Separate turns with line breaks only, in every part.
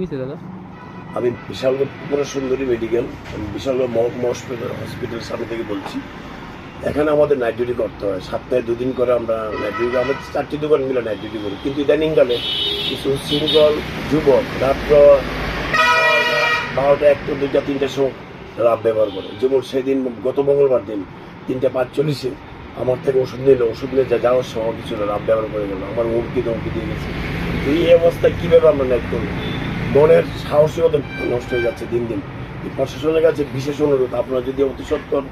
কি দাদা?
আমি বিশালগড় সুন্দরী মেডিকেল আমি বিশালগড় মহকুমা হসপিটাল সামনে থেকে বলছি। এখানে আমাদের নাইট ডিউটি করতে হয়। সপ্তাহে দুদিন করে আমরা নাইট ডিউটি আমাদের চারটি দোকান মিলে নাইট ডিউটি করি। কিন্তু ইদানিংকালে কিছু সিঙ্গল যুবক রাত্র বারোটা একটা, দুইটা, তিনটার সময় রাত ব্যবহার করে। যেমন সেদিন গত মঙ্গলবার দিন তিনটা পাঁচচল্লিশে আমার থেকে ওষুধ নিল। ওষুধ নিয়ে যা যাওয়ার সময় কিছু রাত ব্যবহার করে গেল। আমার হুমকি ধমকি দিয়ে গেছে। এই অবস্থায় কীভাবে আমরা নাইট করব? মনের সাহসিকতা নষ্ট হয়ে যাচ্ছে দিন দিন। প্রশাসনের কাছে বিশেষ অনুরোধ, আপনারা যদি অতি সত্তর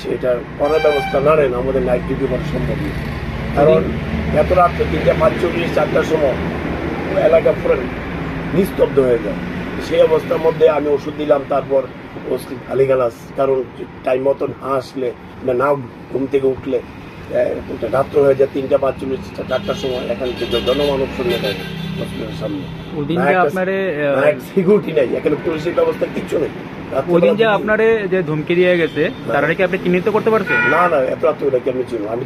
সেটা করার ব্যবস্থা না নেন, আমাদের নাইট ডিউটি করা সম্ভব নয়। কারণ এত রাত্রে তিনটা পাঁচচল্লিশ চারটার সময় এলাকা পুরো নিস্তব্ধ হয়ে যায়। সেই অবস্থার মধ্যে আমি ওষুধ দিলাম, তারপর ওষুধ খালি গেলাস কারণ টাইম মতন না না ঘুম থেকে উঠলে হয়ে যায় তিনটা পাঁচচল্লিশ চারটার সময় এখানে যে জনমানব থাকে হসপিটালের সামনে।
ওই দিন
না
যে
একটা-
আপনারে আহ,
না এক সিকিউরিটি নেই এখানে পুলিশের ব্যবস্থা কিচ্ছু নেই। রাত্রে
যে আপনারে যে ধমকি দিয়ে গেছে তারা কি আপনি চিহ্নিত করতে পারছেন?
না না এত রাত্রে ওটা কেমনি ছিল আমি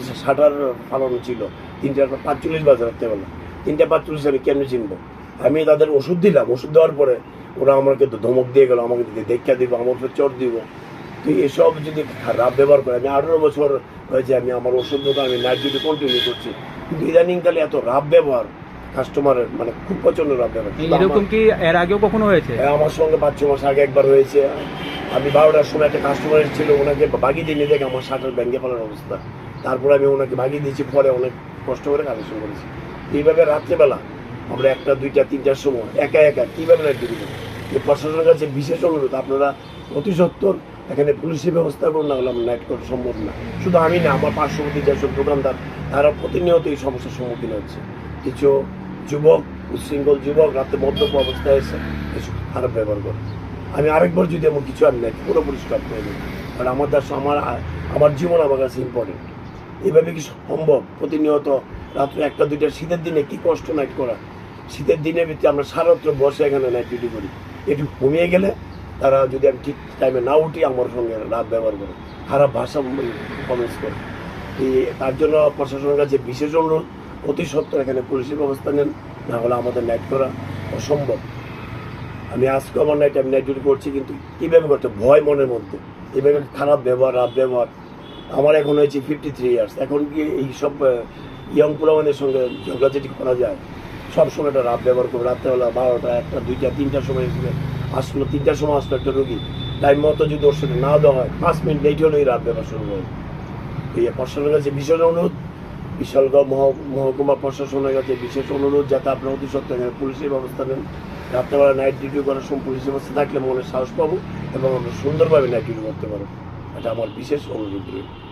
ফালানো ছিল তিনটা পাঁচচল্লিশ বাজে রাত্রেবেলা। তিনটা পাঁচচল্লিশ আমি কেমনি চিনবো আমি তাদের ওষুধ দিলাম ওষুধ দেওয়ার পরে ওরা আমাকে তো ধমক দিয়ে গেল আমাকে দেখা দিব আমার চোট দিব। তো এসব যদি খারাপ ব্যবহার করে আমি আঠারো বছর হয়েছে আমি আমার ওষুধ দোকান আমি নাইট ডিউটি কন্টিনিউ করছি। কিন্তু ইদানিংকালে এত রাব ব্যবহার কাস্টমারের মানে খুব প্রচণ্ড রাব ব্যবহার।
এরকম কি এর আগেও কখনো হয়েছে?
হ্যাঁ, আমার সঙ্গে পাঁচ ছ মাস আগে একবার হয়েছে। আমি বারোটার সময় একটা কাস্টমার ছিল ওনাকে বাগিয়ে দিয়ে দেখে আমার শাটার ব্যাঙ্গে ফেলার অবস্থা। তারপরে আমি ওনাকে বাগিয়ে দিয়েছি পরে অনেক কষ্ট করে কালেকশন করেছি। এইভাবে রাত্রেবেলা আমরা একটা দুইটা তিনটার সময় একা একা কীভাবে নাইট ডিউটি করি প্রশাসনের কাছে বিশেষ অনুরোধ আপনারা অতি সত্তর এখানে পুলিশের ব্যবস্থা করুন, না হলে আমার নাইট করা সম্ভব না। শুধু আমি না, আমার পার্শ্ববর্তী যেসব দোকানদার, তারা প্রতিনিয়ত এই সমস্যার সম্মুখীন হচ্ছে। কিছু যুবক উচ্ছৃঙ্খল যুবক রাতে মদ্যপ অবস্থায় এসে কিছু খারাপ ব্যবহার করে। আমি আরেকবার যদি এমন কিছু আমি নাই পুরোপুরি স্টপ করে দিই। কারণ আমার দাস আমার আমার জীবন আমার কাছে ইম্পর্টেন্ট এইভাবে কি সম্ভব? প্রতিনিয়ত রাত্রে একটা, দুইটা, শীতের দিনে কি কষ্ট নাইট করা? শীতের দিনের ভিতরে আমরা সারাত্র বসে এখানে নাইট ডিউটি করি। একটু কমিয়ে গেলে তারা যদি আমি ঠিক টাইমে না উঠি, আমার সঙ্গে রাত ব্যবহার করে। খারাপ ভাষা কমেন্টস করে। এই তার জন্য প্রশাসনের কাছে বিশেষ অনুরোধ, অতি সত্ত্বর এখানে পুলিশের ব্যবস্থা নেন, না হলে আমাদের নাইট করা অসম্ভব। আমি আজকে আমার নাইট আমি নাইট ডিউটি করছি, কিন্তু কীভাবে করতে ভয় মনের মধ্যে। এইভাবে খারাপ ব্যবহার, রাত ব্যবহার। আমার এখন হয়েছে ফিফটি থ্রি ইয়ার্স এখন কি এই সব ইয়ং পোলামানের সঙ্গে ঝগড়াঝাটি করা যায়? সব সময় একটা রাত ব্যবহার করবে। রাত্রেবেলা বারোটা, একটা, দুইটা, তিনটার সময় আসলো, তিনটার সময় আসলো একটা রোগী। টাইম মতো যদি ওর সাথে না দেওয়া হয়, পাঁচ মিনিট লেট হলেই রাত ব্যবহার শুরু হয়। এই প্রশাসনের কাছে বিশেষ অনুরোধ, বিশালগড় মহ- মহকুমা প্রশাসনের কাছে বিশেষ অনুরোধ, যাতে আপনার অতি সত্ত্বর এখানে পুলিশের ব্যবস্থা নেন। রাত্রেবেলা নাইট ডিউটি করার সময় পুলিশের ব্যবস্থা থাকলে মনে সাহস পাবো এবং আমরা সুন্দরভাবে নাইট ডিউটি করতে পারব। এটা আমার বিশেষ অনুরোধ রইল।